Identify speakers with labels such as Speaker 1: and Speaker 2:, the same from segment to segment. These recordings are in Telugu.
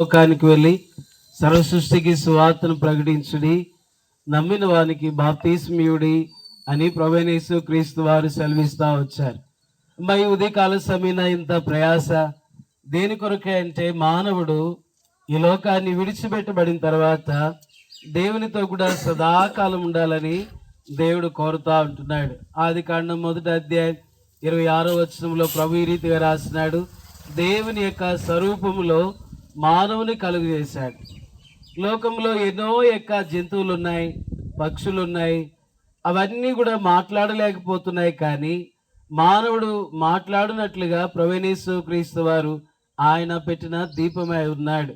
Speaker 1: లోకానికి వెళ్ళి సర్వ సృష్టికి సువార్తను ప్రకటించుడి నమ్మిన వానికి బాప్తిస్మీయుడి అని ప్రవేణేశు క్రీస్తు వారు సెలవిస్తూ వచ్చారు. మరి ఉదయకాల సమయన ఇంత ప్రయాస దేని కొరకే అంటే మానవుడు ఈ లోకాన్ని విడిచిపెట్టబడిన తర్వాత దేవునితో కూడా సదాకాలం ఉండాలని దేవుడు కోరుతా ఉంటున్నాడు. ఆది కాండం మొదటి అధ్యాయం ఇరవై ఆరో వచనంలో ప్రభు ఈ రీతిగా రాసినాడు దేవుని యొక్క స్వరూపంలో మానవుని కలుగు చేశాడు లోకంలో ఎన్నో యొక్క జంతువులు ఉన్నాయి పక్షులు ఉన్నాయి అవన్నీ కూడా మాట్లాడలేకపోతున్నాయి కానీ మానవుడు మాట్లాడినట్లుగా ప్రవేణేశ్వర క్రీస్తు వారు ఆయన పెట్టిన దీపమై ఉన్నాడు.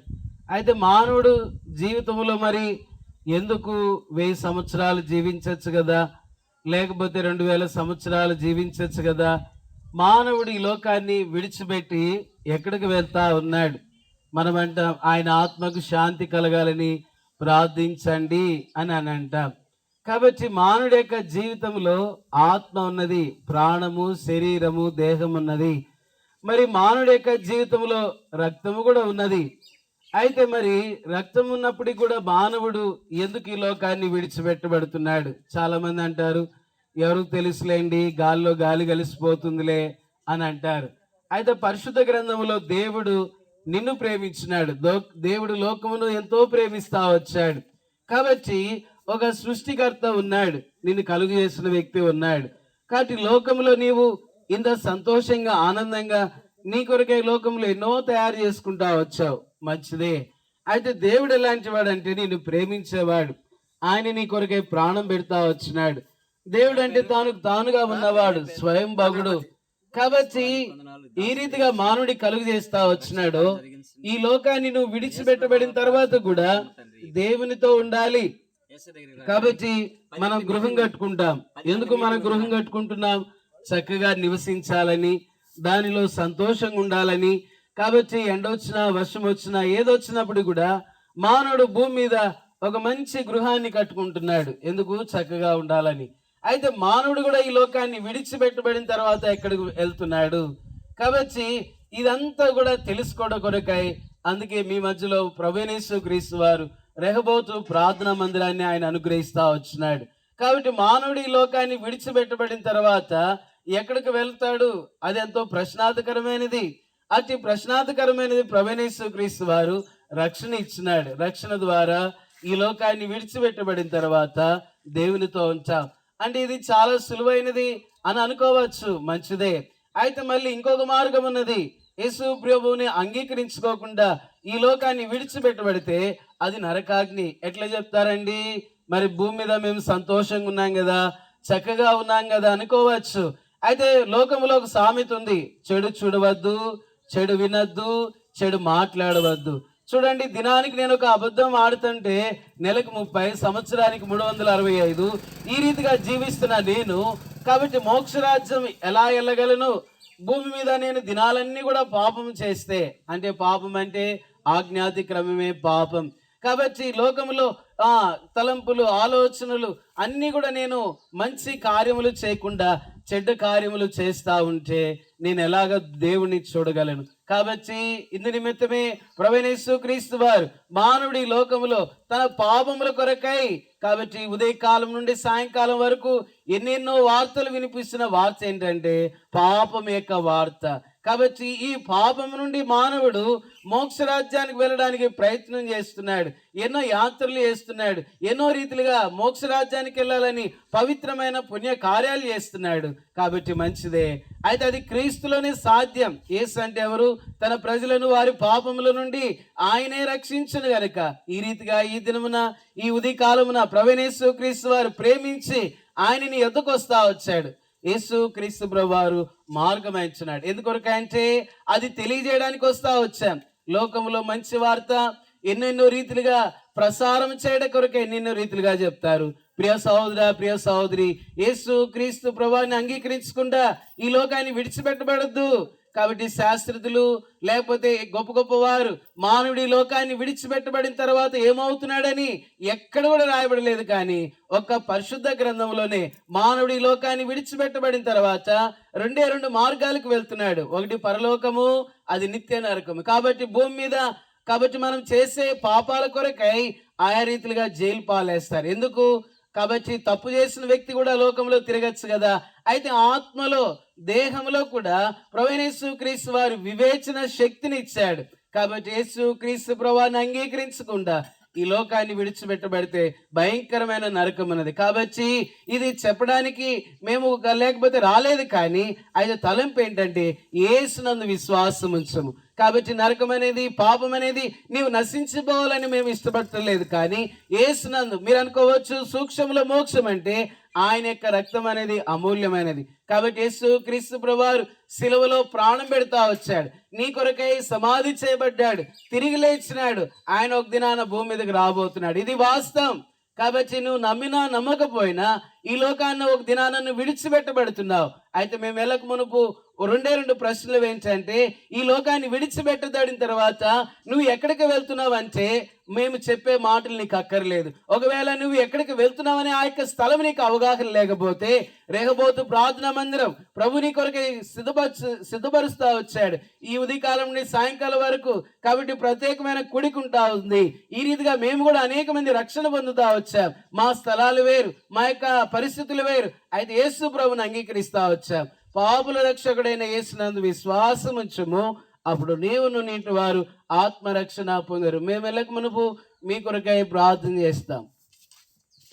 Speaker 1: అయితే మానవుడు జీవితంలో మరి ఎందుకు వెయ్యి సంవత్సరాలు జీవించవచ్చు కదా? లేకపోతే రెండు వేల సంవత్సరాలు జీవించవచ్చు కదా? మానవుడు ఈ లోకాన్ని విడిచిపెట్టి ఎక్కడికి వెళ్తా ఉన్నాడు? మనమంట ఆయన ఆత్మకు శాంతి కలగాలని ప్రార్థించండి అని అని అంటాం. కాబట్టి మానవుడి యొక్క జీవితంలో ఆత్మ ఉన్నది ప్రాణము శరీరము దేహం ఉన్నది. మరి మానవుడి యొక్క జీవితంలో రక్తము కూడా ఉన్నది. అయితే మరి రక్తం ఉన్నప్పటికీ కూడా మానవుడు ఎందుకు ఈ లోకాన్ని విడిచిపెట్టబడుతున్నాడు? చాలామంది అంటారు ఎవరు తెలుసులేండి గాల్లో గాలి కలిసిపోతుందిలే అని అంటారు. అయితే పరిశుద్ధ గ్రంథంలో దేవుడు నిన్ను ప్రేమించినాడు. దో- దేవుడు లోకమును ఎంతో ప్రేమిస్తా వచ్చాడు. కాబట్టి ఒక సృష్టికర్త ఉన్నాడు. నిన్ను కలుగు చేసిన వ్యక్తి ఉన్నాడు. కాబట్టి లోకంలో నీవు ఇంత సంతోషంగా ఆనందంగా నీ కొరకే లోకంలో ఎన్నో తయారు చేసుకుంటా వచ్చావు. మంచిదే. అయితే దేవుడు ఎలాంటి వాడు అంటే నిన్ను ప్రేమించేవాడు. ఆయన నీ కొరకే ప్రాణం పెడతా వచ్చినాడు. దేవుడు అంటే తాను తానుగా ఉన్నవాడు స్వయం భగుడు కాబట్టి ఈ రీతిగా మానవుడి కలుగు చేస్తా వచ్చినాడు. ఈ లోకాన్ని నువ్వు విడిచిపెట్టబడిన తర్వాత కూడా దేవునితో ఉండాలి. కాబట్టి మనం గృహం కట్టుకుంటాం. ఎందుకు మనం గృహం కట్టుకుంటున్నాం? చక్కగా నివసించాలని దానిలో సంతోషంగా ఉండాలని. కాబట్టి ఎండ వచ్చినా వర్షం వచ్చినా ఏదొచ్చినప్పుడు కూడా మానవుడు భూమి మీద ఒక మంచి గృహాన్ని కట్టుకుంటున్నాడు. ఎందుకు? చక్కగా ఉండాలని. అయితే మానవుడు కూడా ఈ లోకాన్ని విడిచిపెట్టబడిన తర్వాత ఎక్కడికి వెళ్తున్నాడు? కాబట్టి ఇదంతా కూడా తెలుసుకోవడం కొరకై అందుకే మీ మధ్యలో ప్రవేణేశ్వర క్రీస్తు వారు రెహబోతు ప్రార్థనా మందిరాన్ని ఆయన అనుగ్రహిస్తా వచ్చినాడు. కాబట్టి మానవుడు ఈ లోకాన్ని విడిచిపెట్టబడిన తర్వాత ఎక్కడికి వెళ్తాడు? అది ఎంతో ప్రశ్నార్థకరమైనది. అతి ప్రశ్నార్థకరమైనది ప్రవేణేశ్వర క్రీస్తు వారు రక్షణ ఇచ్చినాడు. రక్షణ ద్వారా ఈ లోకాన్ని విడిచిపెట్టబడిన తర్వాత దేవునితో ఉంచాం అంటే ఇది చాలా సులువైనది అని అనుకోవచ్చు మంచిదే. అయితే మళ్ళీ ఇంకొక మార్గం ఉన్నది. యేసు ప్రభువుని అంగీకరించుకోకుండా ఈ లోకాన్ని విడిచిపెట్టబడితే అది నరకాగ్ని. ఎట్లా చెప్తారండి? మరి భూమి మీద మేము సంతోషంగా ఉన్నాం కదా చక్కగా ఉన్నాం కదా అనుకోవచ్చు. అయితే లోకంలో ఒక సామెత ఉంది. చెడు చూడవద్దు చెడు వినద్దు చెడు మాట్లాడవద్దు. చూడండి దినానికి నేను ఒక అబద్ధం ఆడుతుంటే నెలకు ముప్పై సంవత్సరానికి మూడు వందల అరవై ఐదు. ఈ రీతిగా జీవిస్తున్న నేను. కాబట్టి మోక్షరాజ్యం ఎలా వెళ్ళగలను భూమి మీద నేను దినాలన్నీ కూడా పాపం చేస్తే. అంటే పాపం అంటే ఆజ్ఞాతిక్రమమే పాపం. కాబట్టి లోకంలో తలంపులు ఆలోచనలు అన్నీ కూడా నేను మంచి కార్యములు చేయకుండా చెడ్డ కార్యములు చేస్తూ ఉంటే నేను ఎలాగ దేవుణ్ణి చూడగలను? కాబట్టి ఇందు నిమిత్తమే ప్రవీణేశ్వ క్రీస్తు వారు మానవుడి లోకములో తన పాపముల కొరకై కాబట్టి ఉదయకాలం నుండి సాయంకాలం వరకు ఎన్నెన్నో వార్తలు వినిపిస్తున్న వార్త ఏంటంటే పాపం యొక్క వార్త. కాబట్టి ఈ పాపం నుండి మానవుడు మోక్షరాజ్యానికి వెళ్ళడానికి ప్రయత్నం చేస్తున్నాడు. ఎన్నో యాత్రలు చేస్తున్నాడు. ఎన్నో రీతిలుగా మోక్షరాజ్యానికి వెళ్ళాలని పవిత్రమైన పుణ్య కార్యాలు చేస్తున్నాడు. కాబట్టి మంచిదే. అయితే అది క్రీస్తులోనే సాధ్యం. ఏసు అంటే ఎవరు? తన ప్రజలను వారి పాపముల నుండి ఆయనే రక్షించను గనుక. ఈ రీతిగా ఈ దినమున ఈ ఉదయకాలమున ప్రవీణేశ్వర క్రీస్తు వారు ప్రేమించి ఆయనని ఎద్దుకొస్తా వచ్చాడు. యేసు క్రీస్తు ప్రభువారు మార్గం ఇచ్చినాడు ఎందుకొరకు అంటే అది తెలియజేయడానికి వస్తా వచ్చాం. లోకంలో మంచి వార్త ఎన్నెన్నో రీతిలుగా ప్రసారం చేయడం కొరకు ఎన్నెన్నో రీతిలుగా చెప్తారు. ప్రియ సహోదర ప్రియ సహోదరి యేసు క్రీస్తు ప్రభావాన్ని అంగీకరించకుండా ఈ లోకాన్ని విడిచిపెట్టబడద్దు. కాబట్టి శాస్త్రతులు లేకపోతే గొప్ప గొప్ప వారు మానవుడి లోకాన్ని విడిచిపెట్టబడిన తర్వాత ఏమవుతున్నాడని ఎక్కడ కూడా రాయబడలేదు కానీ ఒక పరిశుద్ధ గ్రంథంలోనే మానవుడి లోకాన్ని విడిచిపెట్టబడిన తర్వాత రెండే రెండు మార్గాలకు వెళ్తున్నాడు. ఒకటి పరలోకము అది నిత్య నరకము. కాబట్టి భూమి మీద కాబట్టి మనం చేసే పాపాల కొరకై ఆయా రీతిలుగా జైలు పాలేస్తారు. ఎందుకు? కాబట్టి తప్పు చేసిన వ్యక్తి కూడా లోకంలో తిరగచ్చు కదా. అయితే ఆత్మలో దేహంలో కూడా ప్రవీణేశ్వ క్రీస్తు వారు వివేచన శక్తిని ఇచ్చాడు. కాబట్టి యేసు క్రీస్తు ప్రభాన్ని అంగీకరించకుండా ఈ లోకాన్ని విడిచిపెట్టబడితే భయంకరమైన నరకం ఉన్నది. కాబట్టి ఇది చెప్పడానికి మేము ఒక- లేకపోతే రాలేదు కానీ అయితే తలంపు ఏంటంటే ఏసునందు విశ్వాసం ఉంచము. కాబట్టి నరకం అనేది పాపం అనేది నీవు నశించిపోవాలని మేము ఇష్టపడలేదు కానీ ఏసునందు మీరు అనుకోవచ్చు సూక్ష్మంలో మోక్షం అంటే ఆయన యొక్క రక్తం అనేది అమూల్యమైనది. కాబట్టి యేసు క్రీస్తు ప్రభువారు సిలువలో ప్రాణం పెడతా వచ్చాడు. నీ కొరకై సమాధి చేయబడ్డాడు. తిరిగి లేచినాడు. ఆయన ఒక దినాన భూమి మీదకి రాబోతున్నాడు. ఇది వాస్తవం. కాబట్టి నువ్వు నమ్మినా నమ్మకపోయినా ఈ లోకాన్ని ఒక దినాన నువ్వు విడిచిపెట్టబడుతున్నావు. అయితే మేము వెళ్ళక మునుపు రెండే రెండు ప్రశ్నలు ఏంటంటే ఈ లోకాన్ని విడిచిపెట్టబడిన తర్వాత నువ్వు ఎక్కడికి వెళ్తున్నావు అంటే మేము చెప్పే మాటలు నీకు అక్కర్లేదు. ఒకవేళ నువ్వు ఎక్కడికి వెళ్తున్నావని ఆ యొక్క స్థలం నీకు అవగాహన లేకపోతే రేగబోతు ప్రార్థనా మందిరం ప్రభు నీ కొరకు సిద్ధపరచు సిద్ధపరుస్తూ వచ్చాడు. ఈ ఉదయకాలం నుండి సాయంకాలం వరకు కాబట్టి ప్రత్యేకమైన కుడికుంటా ఉంది. ఈ రీతిగా మేము కూడా అనేక మంది రక్షణ పొందుతా వచ్చాం. మా స్థలాలు వేరు. మా యొక్క పరిస్థితులు వేరు. అయితే యేసు ప్రభుని అంగీకరిస్తా వచ్చాం. పాపుల రక్షకుడైన యేసునందు విశ్వాసం ఉంచము అప్పుడు నీవును నీటి వారు ఆత్మరక్షణ పొందరు. మేము వెళ్ళక మునుపు మీ కొరకై ప్రార్థన చేస్తాం.